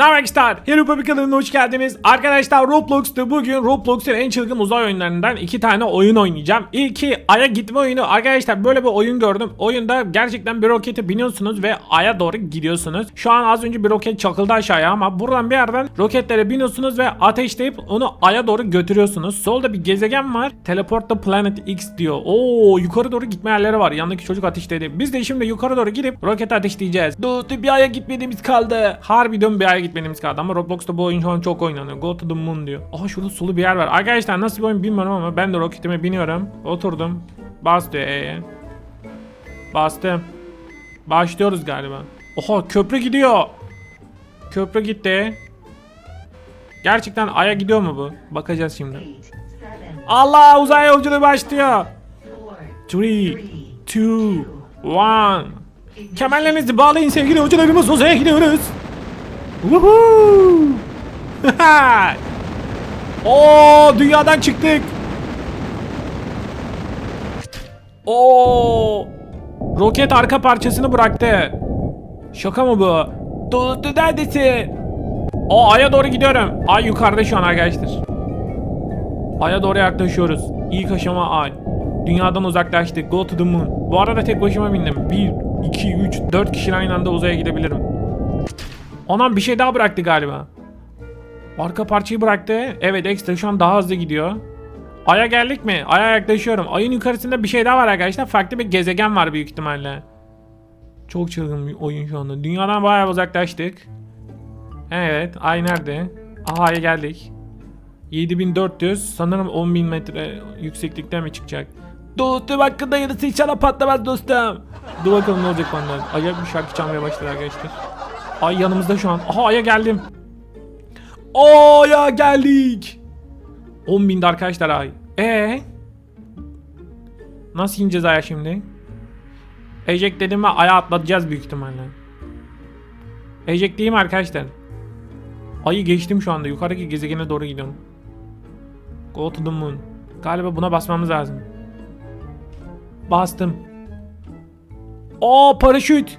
Arkadaşlar? Hero Puppy kanalına hoş geldiniz. Arkadaşlar Roblox'ta bugün Roblox'un en çılgın uzay oyunlarından iki tane oyun oynayacağım. İlki Ay'a gitme oyunu. Arkadaşlar böyle bir oyun gördüm. Oyunda gerçekten bir rokete biniyorsunuz ve Ay'a doğru gidiyorsunuz. Şu an az önce bir roket çakıldı aşağıya ama buradan bir yerden roketlere biniyorsunuz ve ateşleyip onu Ay'a doğru götürüyorsunuz. Solda bir gezegen var. Teleport the Planet X diyor. Oo yukarı doğru gitme yerleri var. Yanındaki çocuk ateşledi. Biz de şimdi yukarı doğru gidip roket ateşleyeceğiz. Dostum bir Ay'a gitmediğimiz kaldı. Harbiden bir Ay'a gitmediğimiz kaldı ama Roblox'ta bu oyun şu an çok oynanıyor. Go to the moon diyor. Aha şurada sulu bir yer var. Arkadaşlar nasıl bir oyun bilmiyorum ama ben de roketime biniyorum. Oturdum. Bas diyor E'ye. Bastım. Başlıyoruz galiba. Oha köprü gidiyor. Köprü gitti. Gerçekten Ay'a gidiyor mu bu? Bakacağız şimdi. Allah uzay yolculuğu başlıyor. 3, 2, 1. Kemerlerinizi bağlayın sevgili yolcularımız uzaya gidiyoruz. Woohoo! Oo dünyadan çıktık. Oo! Roket arka parçasını bıraktı. Şaka mı bu? Dostu neredesin? O Ay'a doğru gidiyorum. Ay yukarıda şu an arkadaşlar. Ay'a doğru yaklaşıyoruz. İlk aşama Ay. Dünyadan uzaklaştık. Go to the moon. Bu arada tek başıma bindim. 1, 2, 3, 4 kişi aynı anda uzaya gidebilirim. Anam bir şey daha bıraktı galiba. Arka parçayı bıraktı. Evet ekstra şu an daha hızlı gidiyor. Ay'a geldik mi? Ay'a yaklaşıyorum. Ayın yukarısında bir şey daha var arkadaşlar. Farklı bir gezegen var büyük ihtimalle. Çok çılgın bir oyun şu anda. Dünyadan bayağı uzaklaştık. Evet. Ay nerede? Aha Ay'a geldik. 7400 sanırım 10.000 metre yükseklikten mi çıkacak? Dostum hakkında yarısı inşallah patlamaz dostum. Dur bakalım ne olacak benden. Ay'a bir şarkı çalmaya başladı arkadaşlar. Ay yanımızda şu an. Aha Ay'a geldim. Ay'a geldik. 10.000'de arkadaşlar ay. Ee? Nasıl ineceğiz Ay'a şimdi? Eject dedim mi Ay'a atlatacağız büyük ihtimalle. Eject değil mi arkadaşlar? Ayı geçtim şu anda. Yukarıdaki gezegene doğru gidiyorum. Go to the moon. Galiba buna basmamız lazım. Bastım. O paraşüt.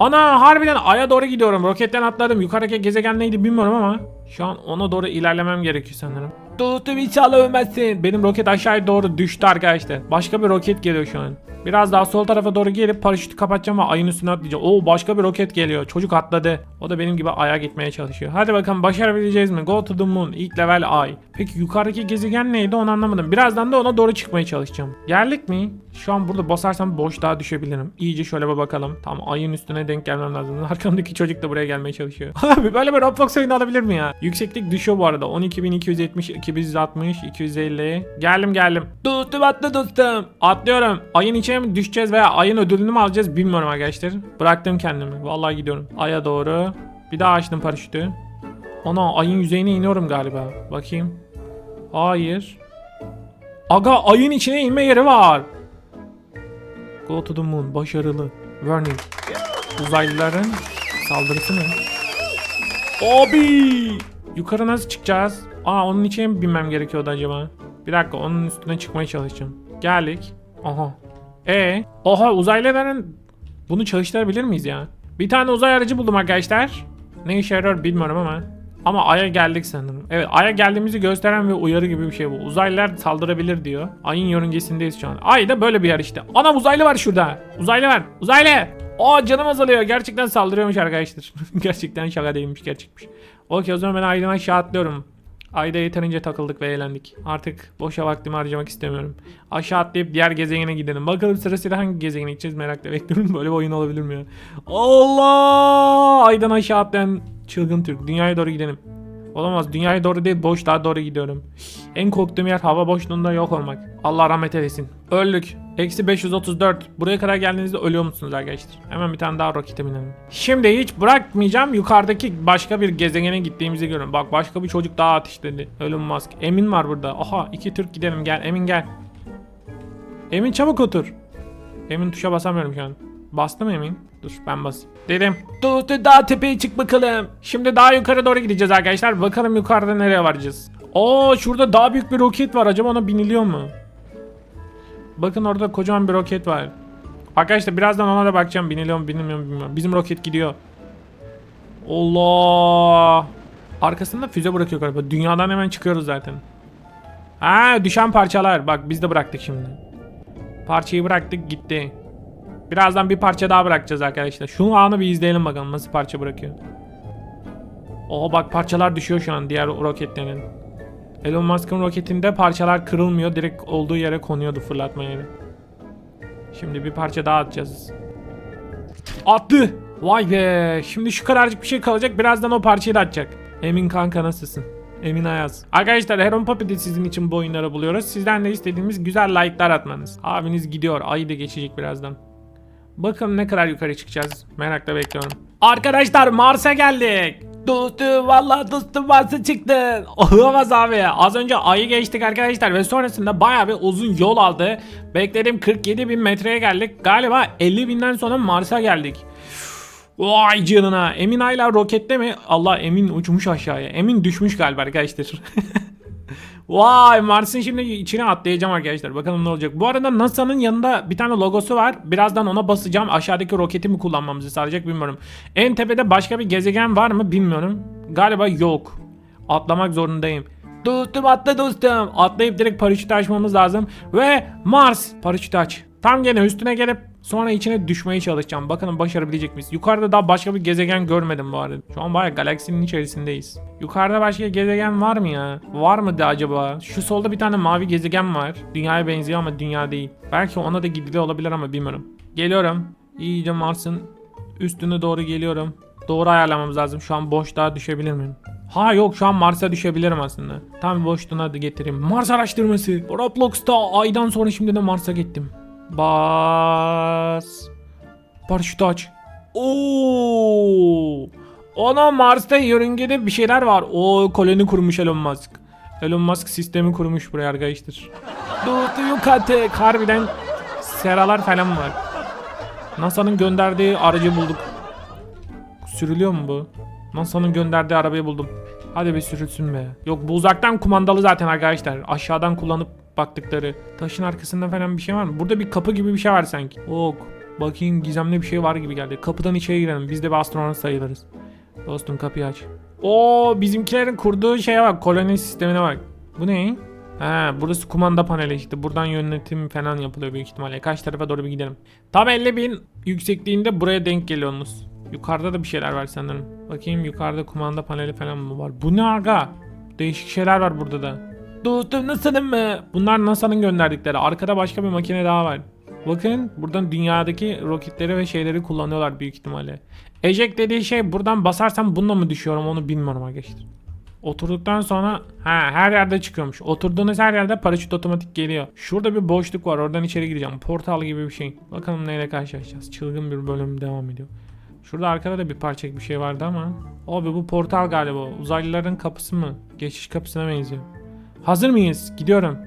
Ana harbiden Ay'a doğru gidiyorum. Roketten atladım. Yukarıdaki gezegen neydi bilmiyorum ama şu an ona doğru ilerlemem gerekiyor sanırım. Dostum inşallah ölmezsin. Benim roket aşağıya doğru düştü arkadaşlar. Başka bir roket geliyor şu an. Biraz daha sol tarafa doğru gelip paraşütü kapatacağım ve ayın üstüne atlayacağım. Oo başka bir roket geliyor. Çocuk atladı. O da benim gibi aya gitmeye çalışıyor. Hadi bakalım başarabileceğiz mi? Go to the moon. İlk level ay. Peki yukarıdaki gezegen neydi onu anlamadım. Birazdan da ona doğru çıkmaya çalışacağım. Geldik mi? Şu an burada basarsam boşluğa düşebilirim. İyice şöyle bir bakalım. Tam ayın üstüne denk gelmem lazım. Arkamdaki çocuk da buraya gelmeye çalışıyor. Abi böyle bir Roblox oyunu alabilir mi ya? Yükseklik düşüyor bu arada. 12.270, 260, 250. Geldim geldim. Dostum atla dostum. Atlıyorum. Ayın içine mi düşeceğiz veya ayın ödülünü mü alacağız bilmiyorum arkadaşlar. Bıraktım kendimi. Vallahi gidiyorum. Aya doğru. Bir daha açtım paraşütü. Ana ayın yüzeyine iniyorum galiba. Bakayım. Hayır. Aga ayın içine inme yeri var. Go to the moon. Başarılı. Warning. Uzaylıların saldırısı ne? Abi! Yukarı nasıl çıkacağız? Aa onun içine mi binmem gerekiyordu acaba? Bir dakika onun üstüne çıkmaya çalışacağım. Geldik. Aha. E, oha uzaylıların bunu çalıştırabilir miyiz ya? Bir tane uzay aracı buldum arkadaşlar. Ne işe yarar bilmiyorum ama. Ama Ay'a geldik sanırım. Evet Ay'a geldiğimizi gösteren bir uyarı gibi bir şey bu. Uzaylılar saldırabilir diyor. Ay'ın yörüngesindeyiz şu an. Ay da böyle bir yer işte. Ana uzaylı var şurada. Uzaylı var. Uzaylı. Aa canım azalıyor. Gerçekten saldırıyormuş arkadaşlar. Gerçekten şaka değilmiş gerçekmiş. Okey o zaman ben Ay'dan aşağı atlıyorum. Ayda yeterince takıldık ve eğlendik. Artık boşa vaktimi harcamak istemiyorum. Aşağı atlayıp diğer gezegene gidelim. Bakalım sırasıyla hangi gezegene gideceğiz merakla bekliyorum. Böyle bir oyun olabilir mi ya? Allah! Aydan aşağı atlayan çılgın Türk. Dünyaya doğru gidelim. Olamaz. Dünyaya doğru değil boşluğa doğru gidiyorum. En korktuğum yer hava boşluğunda yok olmak. Allah rahmet eylesin. Öldük. Eksi 534. Buraya kadar geldiğinizde ölüyor musunuz arkadaşlar? Hemen bir tane daha rokete binelim. Şimdi hiç bırakmayacağım. Yukarıdaki başka bir gezegene gittiğimizi görün. Bak başka bir çocuk daha ateşledi. Ölüm mask. Emin var burada. Aha iki Türk gidelim gel. Emin gel. Emin çabuk otur. Emin tuşa basamıyorum şu an. Bastı mı Emin? Dur ben basayım. Dedim. Dur dur daha tepeye çık bakalım. Şimdi daha yukarı doğru gideceğiz arkadaşlar. Bakalım yukarıda nereye varacağız. Oo şurada daha büyük bir roket var. Acaba ona biniliyor mu? Bakın orada kocaman bir roket var. Arkadaşlar birazdan ona da bakacağım. Biniliyor mu binilmiyor mu bilmiyorum. Bizim roket gidiyor. Allah. Arkasında füze bırakıyor galiba. Dünyadan hemen çıkıyoruz zaten. Ha düşen parçalar. Bak biz de bıraktık şimdi. Parçayı bıraktık gitti. Birazdan bir parça daha bırakacağız arkadaşlar. Şu anı bir izleyelim bakalım nasıl parça bırakıyor. Oha bak parçalar düşüyor şu an diğer roketlerin. Elon Musk'ın roketinde parçalar kırılmıyor. Direkt olduğu yere konuyordu fırlatma yeri. Şimdi bir parça daha atacağız. Attı. Vay be. Şimdi şu kadarcık bir şey kalacak. Birazdan o parçayı da atacak. Emin kanka nasılsın? Emin Ayaz. Arkadaşlar Heron Puppet'i sizin için bu oyunları buluyoruz. Sizden de istediğimiz güzel like'lar atmanız. Abiniz gidiyor. Ayı da geçecek birazdan. Bakın ne kadar yukarı çıkacağız. Merakla bekliyorum. Arkadaşlar Mars'a geldik. Dostum valla dostum Mars'a çıktın. Olamaz abi. Az önce ayı geçtik arkadaşlar ve sonrasında baya bir uzun yol aldı. Bekledim 47 bin metreye geldik. Galiba 50 binden sonra Mars'a geldik. Vay canına. Emin hala rokette mi? Allah Emin uçmuş aşağıya. Emin düşmüş galiba arkadaşlar. Vay Mars'ın şimdi içine atlayacağım arkadaşlar. Bakalım ne olacak. Bu arada NASA'nın yanında bir tane logosu var. Birazdan ona basacağım. Aşağıdaki roketi mi kullanmamızı sağlayacak bilmiyorum. En tepede başka bir gezegen var mı bilmiyorum. Galiba yok. Atlamak zorundayım. Dostum atla dostum. Atlayıp direkt paraşütü açmamız lazım. Ve Mars paraşütü aç. Tam gene üstüne gelip sonra içine düşmeye çalışacağım. Bakalım başarabilecek miyiz? Yukarıda daha başka bir gezegen görmedim bu arada. Şu an bayağı galaksinin içerisindeyiz. Yukarıda başka gezegen var mı ya? Var mı da acaba? Şu solda bir tane mavi gezegen var. Dünyaya benziyor ama dünya değil. Belki ona da gidili olabilir ama bilmiyorum. Geliyorum. İyice Mars'ın üstüne doğru geliyorum. Doğru ayarlamamız lazım. Şu an boşluğa düşebilir miyim? Ha yok şu an Mars'a düşebilirim aslında. Tam boşluğuna da getireyim. Mars araştırması. Roblox'ta aydan sonra şimdi de Mars'a gittim. Bas. Paraşütü aç. Oo. Ona Mars'ta yörüngede bir şeyler var. O koloni kurmuş Elon Musk. Elon Musk sistemi kurmuş buraya arkadaşlar. Doğdu yok artık. Harbiden seralar falan var. NASA'nın gönderdiği aracı bulduk. Sürülüyor mu bu? NASA'nın gönderdiği arabayı buldum. Hadi bir sürülsün be. Yok bu uzaktan kumandalı zaten arkadaşlar. Aşağıdan kullanıp baktıkları. Taşın arkasında falan bir şey var mı? Burada bir kapı gibi bir şey var sanki. Ok. Bakayım gizemli bir şey var gibi geldi. Kapıdan içeri girelim. Biz de bir astronot sayılırız. Dostum kapıyı aç. Oo bizimkilerin kurduğu şeye bak. Koloni sistemine bak. Bu ne? Ha burası kumanda paneli işte. Buradan yönetim falan yapılıyor büyük ihtimalle. Kaç tarafa doğru bir gidelim. Tam 50 bin yüksekliğinde buraya denk geliyorsunuz. Yukarıda da bir şeyler var sanırım. Bakayım yukarıda kumanda paneli falan mı var? Bu ne aga? Değişik şeyler var burada da. Dostum nasılım mı? Bunlar NASA'nın gönderdikleri. Arkada başka bir makine daha var. Bakın buradan dünyadaki roketleri ve şeyleri kullanıyorlar büyük ihtimalle. Eject dediği şey buradan basarsam bununla mı düşüyorum onu bilmiyorum arkadaşlar. Oturduktan sonra ha her yerde çıkıyormuş. Oturduğunuz her yerde paraşüt otomatik geliyor. Şurada bir boşluk var. Oradan içeri gireceğim. Portal gibi bir şey. Bakalım neyle karşılaşacağız. Çılgın bir bölüm devam ediyor. Şurada arkada da bir parça bir şey vardı ama. Abi bu portal galiba. Uzaylıların kapısı mı? Geçiş kapısına benziyor. Hazır mıyız? Gidiyorum.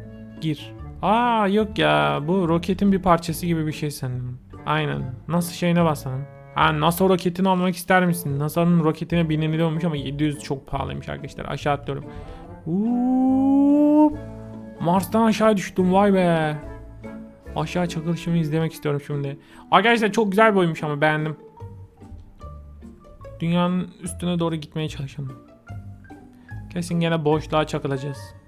Gir. Aa yok ya. Bu roketin bir parçası gibi bir şey sanırım. Aynen. Nasıl şeyine basalım. Ha NASA roketini almak ister misin? NASA'nın roketine biniliyormuş ama 700 çok pahalıymış arkadaşlar. Aşağı atlıyorum. Uuuu. Mars'tan aşağı düştüm vay be. Aşağı çakılışımı izlemek istiyorum şimdi. Arkadaşlar çok güzel bir oyunmuş ama beğendim. Dünyanın üstüne doğru gitmeye çalışalım. Kesin gene boşluğa çakılacağız.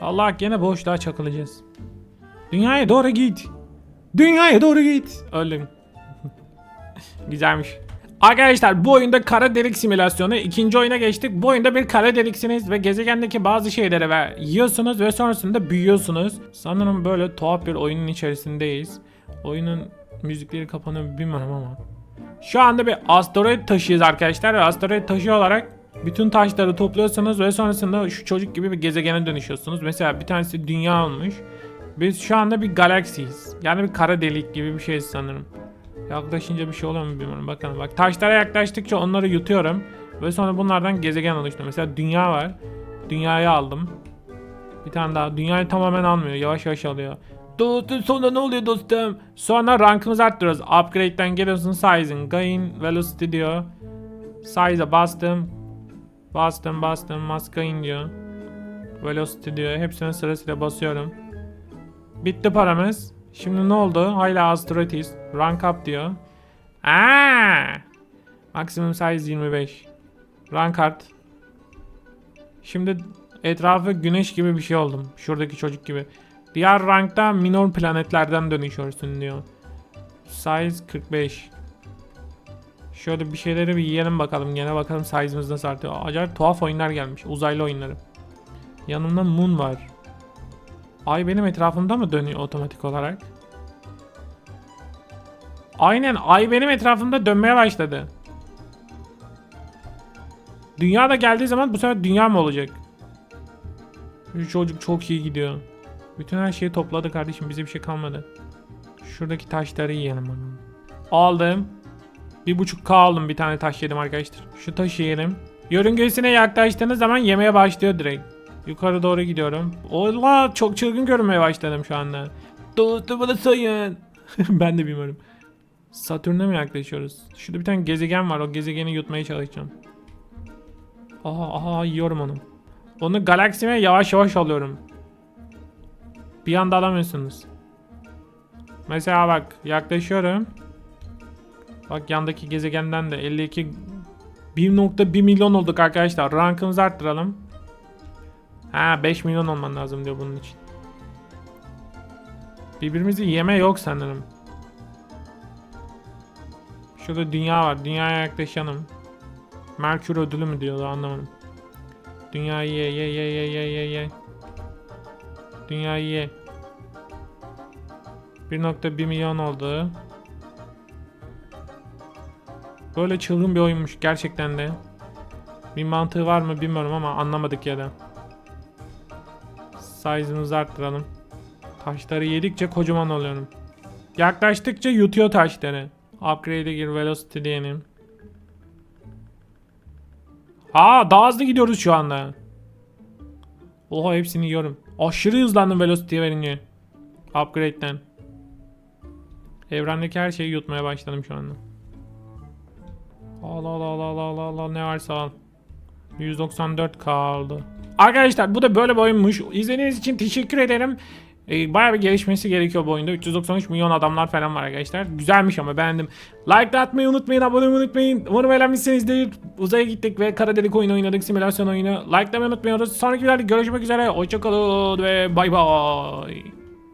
Allah gene boşluğa çakılacağız. Dünyaya doğru git. Dünyaya doğru git. Öldüm. Güzelmiş. Arkadaşlar bu oyunda kara delik simülasyonu. ikinci oyuna geçtik. Bu oyunda bir kara deliksiniz ve gezegendeki bazı şeyleri ve yiyorsunuz ve sonrasında büyüyorsunuz. Sanırım böyle tuhaf bir oyunun içerisindeyiz. Oyunun müzikleri kapanıyor bilmiyorum ama. Şu anda bir asteroid taşıyız arkadaşlar ve asteroid taşı olarak bütün taşları topluyorsunuz ve sonrasında şu çocuk gibi bir gezegene dönüşüyorsunuz. Mesela bir tanesi dünya olmuş. Biz şu anda bir galaksiyiz. Yani bir kara delik gibi bir şey sanırım. Yaklaşınca bir şey oluyor mu bilmiyorum. Bakalım bak taşlara yaklaştıkça onları yutuyorum. Ve sonra bunlardan gezegen oluştu. Mesela dünya var. Dünyayı aldım. Bir tane daha. Dünyayı tamamen almıyor. Yavaş yavaş alıyor. Dostum sonra ne oluyor dostum? Sonra rankımızı arttırıyoruz. Upgrade'den geliyorsun sizing. Gain velocity diyor. Size'a bastım. Bastım bastım. Mask gain diyor. Velocity diyor. Hepsine sırasıyla basıyorum. Bitti paramız. Şimdi ne oldu? Hala asteroidiz. Rank up diyor. Aa! Maksimum size 25. Rank art. Şimdi etrafı güneş gibi bir şey oldum. Şuradaki çocuk gibi. Diğer rankta minor planetlerden dönüşüyorsun diyor. Size 45. Şöyle bir şeyleri bir yiyelim bakalım. Gene bakalım size'ımız nasıl artıyor. Acayip tuhaf oyunlar gelmiş. Uzaylı oyunları. Yanımda Moon var. Ay benim etrafımda mı dönüyor otomatik olarak? Aynen ay benim etrafımda dönmeye başladı. Dünya da geldiği zaman bu sefer dünya mı olacak? Şu çocuk çok iyi gidiyor. Bütün her şeyi topladı kardeşim bize bir şey kalmadı. Şuradaki taşları yiyelim. Aldım. Bir buçuk K aldım bir tane taş yedim arkadaşlar. Şu taşı yiyelim. Yörüngesine yaklaştığınız zaman yemeye başlıyor direkt. Yukarı doğru gidiyorum. Allah çok çılgın görünmeye başladım şu anda. Dostumu da sayın. ben de bilmiyorum. Satürn'e mi yaklaşıyoruz? Şurada bir tane gezegen var. O gezegeni yutmaya çalışacağım. Aha aha yiyorum onu. Onu galaksime yavaş yavaş alıyorum. Bir anda alamıyorsunuz. Mesela bak yaklaşıyorum. Bak yandaki gezegenden de 52 1.1 milyon olduk arkadaşlar. Rankımızı arttıralım. Ha 5 milyon olman lazım diyor bunun için. Birbirimizi yeme yok sanırım. Şurada dünya var. Dünyaya yaklaşalım. Merkür ödülü mü diyordu anlamadım. Dünyayı ye ye ye ye ye ye ye. Dünyayı ye. 1.1 milyon oldu. Böyle çılgın bir oyunmuş gerçekten de. Bir mantığı var mı bilmiyorum ama anlamadık ya da. Size'ımızı arttıralım. Taşları yedikçe kocaman oluyorum. Yaklaştıkça yutuyor taşları. Upgrade'e gir velocity diyelim. Aa daha hızlı gidiyoruz şu anda. Oha hepsini yiyorum. Aşırı hızlandım velocity verince. Upgrade'den. Evrendeki her şeyi yutmaya başladım şu anda. Al al al al al al ne varsa al. 194 kaldı. Arkadaşlar bu da böyle bir oyunmuş. İzlediğiniz için teşekkür ederim. Ee, bayağı bir gelişmesi gerekiyor bu oyunda. 393 milyon adamlar falan var arkadaşlar. Güzelmiş ama beğendim. Like atmayı unutmayın, abone olmayı unutmayın. Umarım eğlenmişsinizdir. Uzaya gittik ve kara delik oyunu oynadık, simülasyon oyunu. Likelamayı unutmuyoruz. Sonraki videoda görüşmek üzere. Hoşçakalın ve bay bay.